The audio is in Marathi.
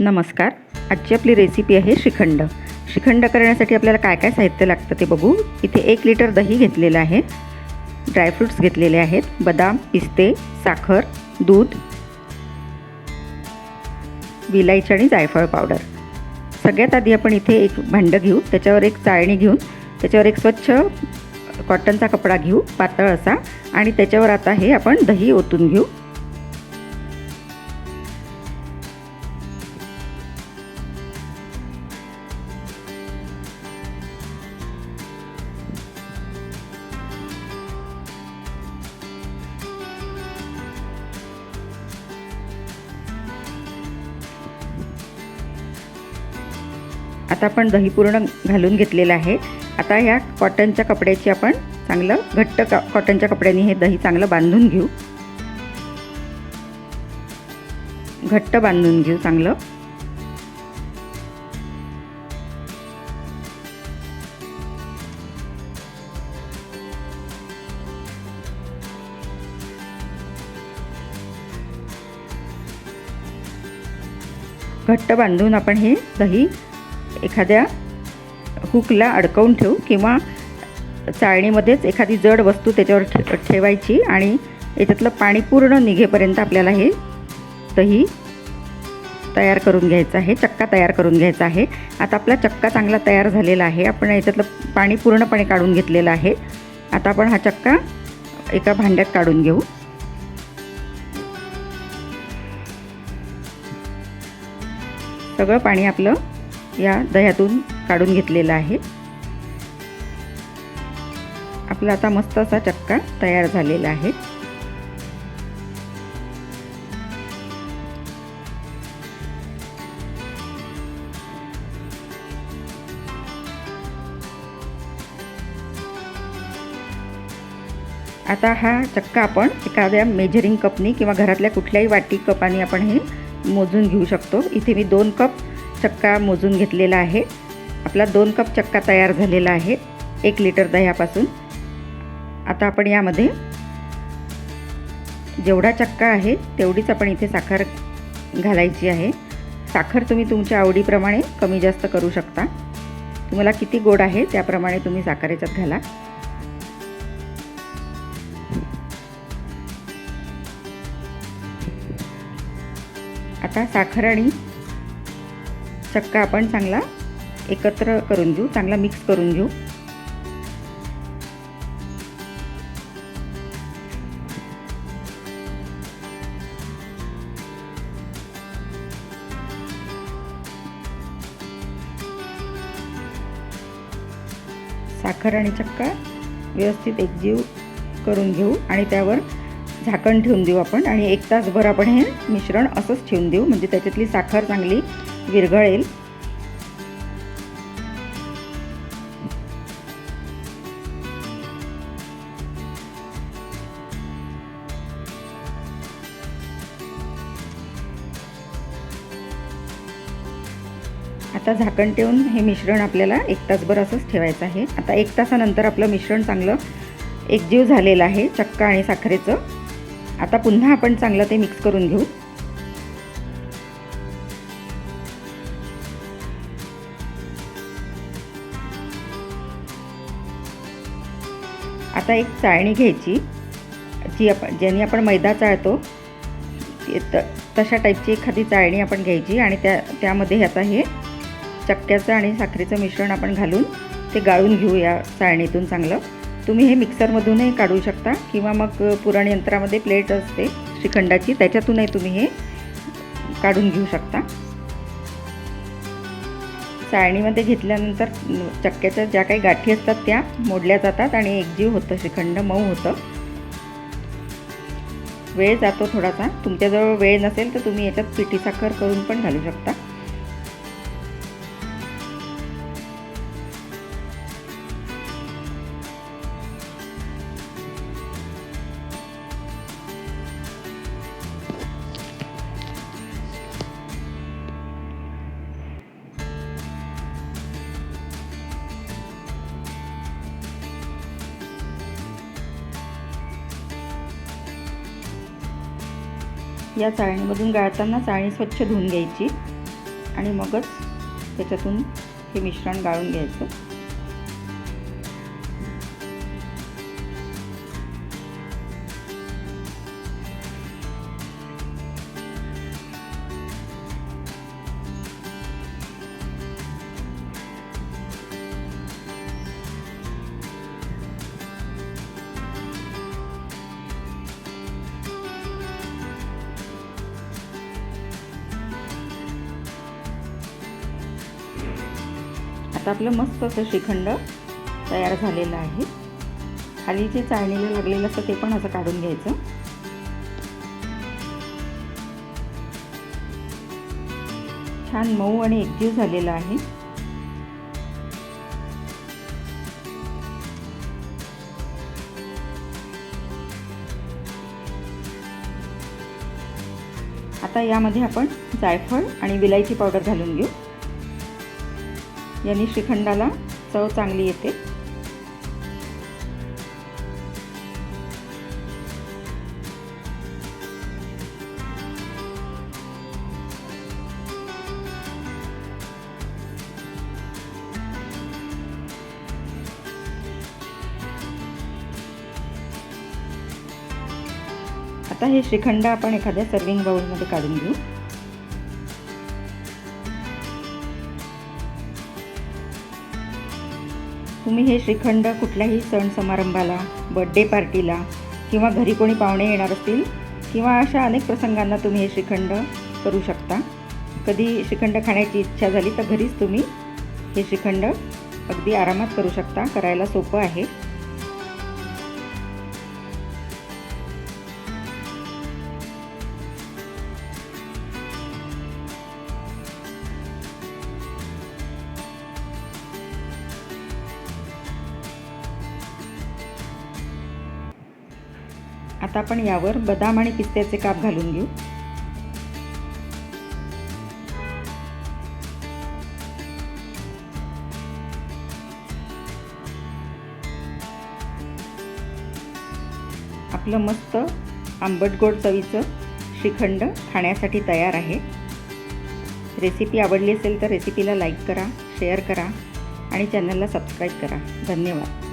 नमस्कार. आजची आपली रेसिपी आहे श्रीखंड. श्रीखंड करण्यासाठी आपल्याला काय काय साहित्य लागतं ते बघू. इथे एक लिटर दही घेतलेलं आहे. ड्रायफ्रूट्स घेतलेले आहेत. बदाम पिस्ते साखर दूध विलायची आणि जायफळ पावडर सगळ्यात आधी आपण इथे एक भांडं घेऊ. त्याच्यावर एक चाळणी घेऊन त्याच्यावर एक स्वच्छ कॉटनचा कपडा घेऊ पातळ असा. आणि त्याच्यावर आता हे आपण दही ओतून घेऊ. आता आपण दही पूर्ण घालून घेतलेलं आहे. आता ह्या कॉटनच्या कपड्याची आपण चांगलं घट्ट कॉटनच्या कपड्याने हे दही चांगलं बांधून घेऊ. घट्ट बांधून घेऊ चांगलं. घट्ट बांधून आपण हे दही एखाद्या हुकला अडकवून ठेवू किंवा चाळणीमध्येच एखादी जड वस्तू त्याच्यावर ठे ठेवायची आणि याच्यातलं पाणी पूर्ण निघेपर्यंत आपल्याला हे दही तयार करून घ्यायचं आहे चक्का तयार करून घ्यायचा आहे. आता आपला चक्का चांगला तयार झालेला आहे. आपण याच्यातलं पाणी पूर्णपणे काढून घेतलेलं आहे. आता आपण हा चक्का एका भांड्यात काढून घेऊ. सगळं पाणी आपलं या दह्यातून काढून घेतलेलं आहे. आपला आता मस्त असा चक्का तयार झालेला आहे. आता हा चक्का आपण एखाद्या मेजरिंग कपनी किंवा घरातल्या कुठल्याही वाटी कपाने आपण हे मोजून घेऊ शकतो. इथे मी दोन कप चक्का मोजून घेतलेला आहे. आपला दोन कप चक्का तयार झालेला आहे. एक लिटर दह्यापासून. आता आपण यामध्ये जेवढा चक्का आहे तेवढीच आपण इथे साखर घालायची आहे. साखर तुम्ही तुमच्या आवडीप्रमाणे कमी जास्त करू शकता. तुम्हाला किती गोड आहे त्याप्रमाणे तुम्ही साखर याच्यात घाला. आता साखर आणि चक्का आपण चांगला एकत्र करून घेऊ चांगला मिक्स करून घेऊ. साखर आणि चक्का व्यवस्थित एकजीव करून घेऊ आणि त्यावर झाकण ठेवून देऊ आपण. आणि एक तासभर आपण हे मिश्रण असंच ठेवून देऊ. म्हणजे त्याच्यातली साखर चांगली विरघळेल. आता झाकण ठेवून हे मिश्रण आपल्याला एक तासभर असंच ठेवायचं आहे. आता एक तासानंतर आपलं मिश्रण चांगलं एकजीव झालेलं आहे चक्का आणि साखरेचं. आता पुन्हा आपण चांगलं ते मिक्स करून घेऊ. आता एक चाळणी घ्यायची जी आपण ज्याने आपण मैदा चाळतो त तशा टाईपची एखादी चाळणी आपण घ्यायची आणि त्या त्यामध्ये आता हे चक्क्याचं आणि साखरेचं मिश्रण आपण घालून ते गाळून घेऊ या चाळणीतून चांगलं. तुम्ही हे मिक्सरमधूनही काढू शकता किंवा मग पुरण यंत्रामध्ये प्लेट असते श्रीखंडाची त्याच्यातूनही तुम्ही हे काढून घेऊ शकता. चाळणीमध्ये घेतल्यानंतर चक्क्याच्या ज्या काही गाठी असतात त्या मोडल्या जातात आणि एकजीव होतं श्रीखंड मऊ होतं. वेळ जातो थोडासा. तुमच्याजवळ वेळ नसेल तर तुम्ही याच्यात पिठी साखर करून पण घालू शकता. या चाळणीमधून गाळताना चाळणी स्वच्छ धुवून घ्यायची आणि मगच त्याच्यातून हे मिश्रण गाळून घ्यायचं. आता आपलं मस्त असं श्रीखंड तयार झालेलं आहे. खाली जे चाळणीला लागलेलं असतं ते पण असं काढून घ्यायचं. छान मऊ आणि एकजीव झालेलं आहे. आता यामध्ये आपण जायफळ आणि विलायची पावडर घालून घेऊ. यांनी श्रीखंडाला चव चांगली येते. आता हे श्रीखंड आपण एखाद्या सर्विंग बाउलमध्ये काढून घेऊ. तुम्ही हे श्रीखंड कुठल्याही सण समारंभाला बड्डे पार्टीला किंवा घरी कोणी पाहुणे येणार असतील किंवा अशा अनेक प्रसंगांना तुम्ही हे श्रीखंड करू शकता. कधी श्रीखंड खाण्याची इच्छा झाली तर घरीच तुम्ही हे श्रीखंड अगदी आरामात करू शकता करायला सोपं आहे. आता आपण यावर बदाम आणि पिस्त्याचे काप घालून घेऊ. आपलं मस्त आंबट गोड चवीचं श्रीखंड खाण्यासाठी तयार आहे. रेसिपी आवडली असेल तर रेसिपीला लाईक करा शेअर करा आणि चॅनलला सबस्क्राईब करा. धन्यवाद.